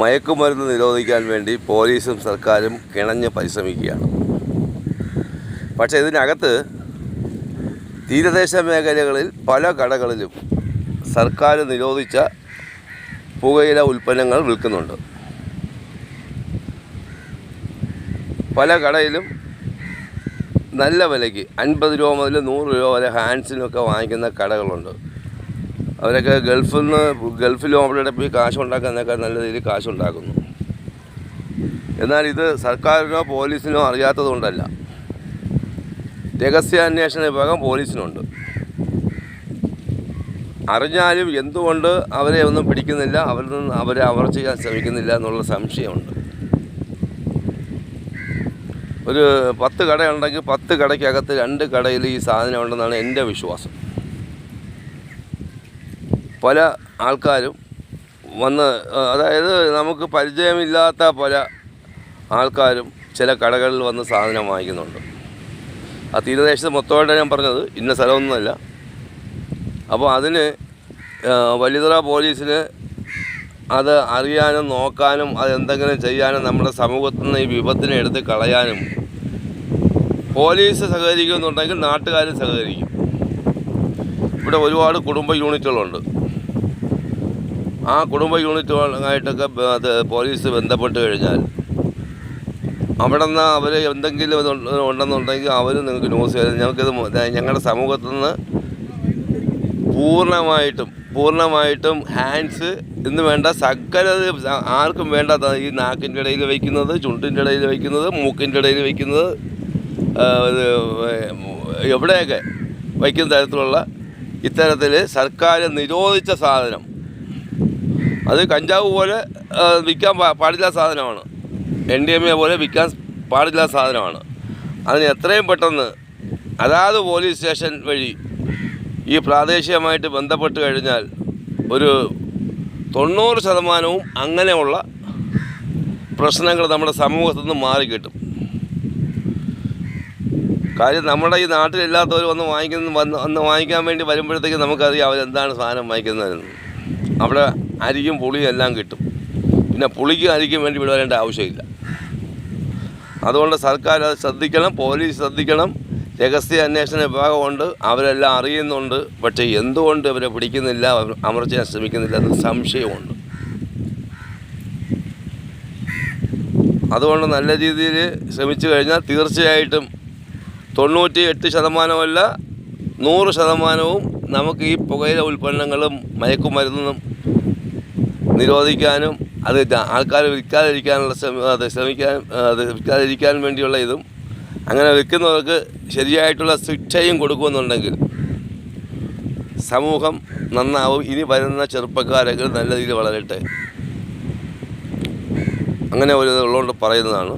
മയക്കുമരുന്ന് നിരോധിക്കാൻ വേണ്ടി പോലീസും സർക്കാരും കിണഞ്ഞ് പരിശ്രമിക്കുകയാണ്. പക്ഷേ ഇതിനകത്ത് തീരദേശ മേഖലകളിൽ പല കടകളിലും സർക്കാർ നിരോധിച്ച പുകയില ഉൽപ്പന്നങ്ങൾ വിൽക്കുന്നുണ്ട്. പല കടയിലും നല്ല വിലയ്ക്ക് അൻപത് രൂപ മുതൽ നൂറ് രൂപ വരെ ഹാൻഡ്സിനൊക്കെ വാങ്ങിക്കുന്ന കടകളുണ്ട്. അവരൊക്കെ ഗൾഫിൽ നിന്ന് ഗൾഫിലും അവിടെ പോയി കാശുണ്ടാക്കുന്നതൊക്കെ നല്ല രീതിയിൽ കാശുണ്ടാക്കുന്നു. എന്നാൽ ഇത് സർക്കാരിനോ പോലീസിനോ അറിയാത്തതുകൊണ്ടല്ല രഹസ്യാന്വേഷണ വിഭാഗം പോലീസിനുണ്ട്. അറിഞ്ഞാലും എന്തുകൊണ്ട് അവരെ ഒന്നും പിടിക്കുന്നില്ല അവരിൽ നിന്ന് അവരെ അവർ ചെയ്യാൻ ശ്രമിക്കുന്നില്ല എന്നുള്ള സംശയമുണ്ട്. ഒരു പത്ത് കടയുണ്ടെങ്കിൽ പത്ത് കടയ്ക്കകത്ത് രണ്ട് കടയിൽ ഈ സാധനം ഉണ്ടെന്നാണ് എന്റെ വിശ്വാസം. പല ആൾക്കാരും വന്ന് അതായത് നമുക്ക് പരിചയമില്ലാത്ത പല ആൾക്കാരും ചില കടകളിൽ വന്ന് സാധനം വാങ്ങിക്കുന്നുണ്ട്. ആ തീരദേശത്ത് മൊത്തമായിട്ട് ഞാൻ പറഞ്ഞത് ഇന്ന സ്ഥലമൊന്നുമല്ല. അപ്പോൾ അതിന് വലിയതറ പോലീസിന് അത് അറിയാനും നോക്കാനും അത് എന്തെങ്കിലും ചെയ്യാനും നമ്മുടെ സമൂഹത്തിൽ നിന്ന് ഈ വിപത്തിനെ എടുത്ത് കളയാനും പോലീസ് സഹകരിക്കുന്നുണ്ടെങ്കിൽ നാട്ടുകാരും സഹകരിക്കും. ഇവിടെ ഒരുപാട് കുടുംബ യൂണിറ്റുകളുണ്ട്. ആ കുടുംബ യൂണിറ്റുകളായിട്ടൊക്കെ അത് പോലീസ് ബന്ധപ്പെട്ട് കഴിഞ്ഞാൽ അവിടെ നിന്ന് അവർ എന്തെങ്കിലും ഉണ്ടെന്നുണ്ടെങ്കിൽ അവർ നിങ്ങൾക്ക് ന്യൂസ് ചെയ്ത് ഞങ്ങൾക്കിത് ഞങ്ങളുടെ സമൂഹത്തിൽ നിന്ന് പൂർണമായിട്ടും പൂർണമായിട്ടും ഹാൻഡ്സ് ഇന്ന് വേണ്ട സകല ആർക്കും വേണ്ടാത്ത ഈ നാക്കിന്റെ ഇടയിൽ വയ്ക്കുന്നത് ചുണ്ടിന്റെ ഇടയിൽ വയ്ക്കുന്നത് മൂക്കിന്റെ ഇടയിൽ വയ്ക്കുന്നത് എവിടെയൊക്കെ വയ്ക്കുന്ന തരത്തിലുള്ള ഇത്തരത്തിൽ സർക്കാർ നിരോധിച്ച സാധനം അത് കഞ്ചാവ് പോലെ വിൽക്കാൻ പാടില്ല സാധനമാണ്. എൻ ഡി എം എ പോലെ വിൽക്കാൻ പാടില്ല സാധനമാണ്. അതിന് എത്രയും പെട്ടെന്ന് അതാത് പോലീസ് സ്റ്റേഷൻ വഴി ഈ പ്രാദേശികമായിട്ട് ബന്ധപ്പെട്ട് കഴിഞ്ഞാൽ ഒരു തൊണ്ണൂറ് ശതമാനവും അങ്ങനെയുള്ള പ്രശ്നങ്ങൾ നമ്മുടെ സമൂഹത്തു നിന്ന് മാറിക്കിട്ടും. കാര്യം നമ്മുടെ ഈ നാട്ടിലില്ലാത്തവർ വന്ന് വാങ്ങിക്കുന്ന വന്ന് വന്ന് വാങ്ങിക്കാൻ വേണ്ടി വരുമ്പോഴത്തേക്ക് നമുക്കറിയാം അവരെന്താണ് സാധനം വാങ്ങിക്കുന്നതെന്ന്. അവിടെ അരിക്കും പുളിയും എല്ലാം കിട്ടും. പിന്നെ പുളിക്ക് അരിക്കും വേണ്ടി വിടവരേണ്ട ആവശ്യമില്ല. അതുകൊണ്ട് സർക്കാർ അത് ശ്രദ്ധിക്കണം പോലീസ് ശ്രദ്ധിക്കണം. രഹസ്യ അന്വേഷണ വിഭാഗമുണ്ട് അവരെല്ലാം അറിയുന്നുണ്ട്. പക്ഷേ എന്തുകൊണ്ട് ഇവരെ പിടിക്കുന്നില്ല അമർച്ച അമർ ചെയ്യാൻ ശ്രമിക്കുന്നില്ല എന്ന് സംശയമുണ്ട്. അതുകൊണ്ട് നല്ല രീതിയിൽ ശ്രമിച്ചു കഴിഞ്ഞാൽ തീർച്ചയായിട്ടും തൊണ്ണൂറ്റി എട്ട് ശതമാനമല്ല നൂറ് ശതമാനവും നമുക്ക് ഈ പുകയില ഉൽപ്പന്നങ്ങളും മയക്കുമരുന്നും നിരോധിക്കാനും അത് ആൾക്കാർ വിൽക്കാതിരിക്കാനുള്ള അത് ശ്രമിക്കാൻ അത് വിൽക്കാതിരിക്കാൻ വേണ്ടിയുള്ള ഇതും അങ്ങനെ വിൽക്കുന്നവർക്ക് ശരിയായിട്ടുള്ള ശിക്ഷയും കൊടുക്കുമെന്നുണ്ടെങ്കിൽ സമൂഹം നന്നാവും. ഇനി വരുന്ന ചെറുപ്പക്കാരൊക്കെ നല്ല രീതിയിൽ വളരട്ടെ. അങ്ങനെ ഒരു ഇതുള്ളതുകൊണ്ട് പറയുന്നതാണ്.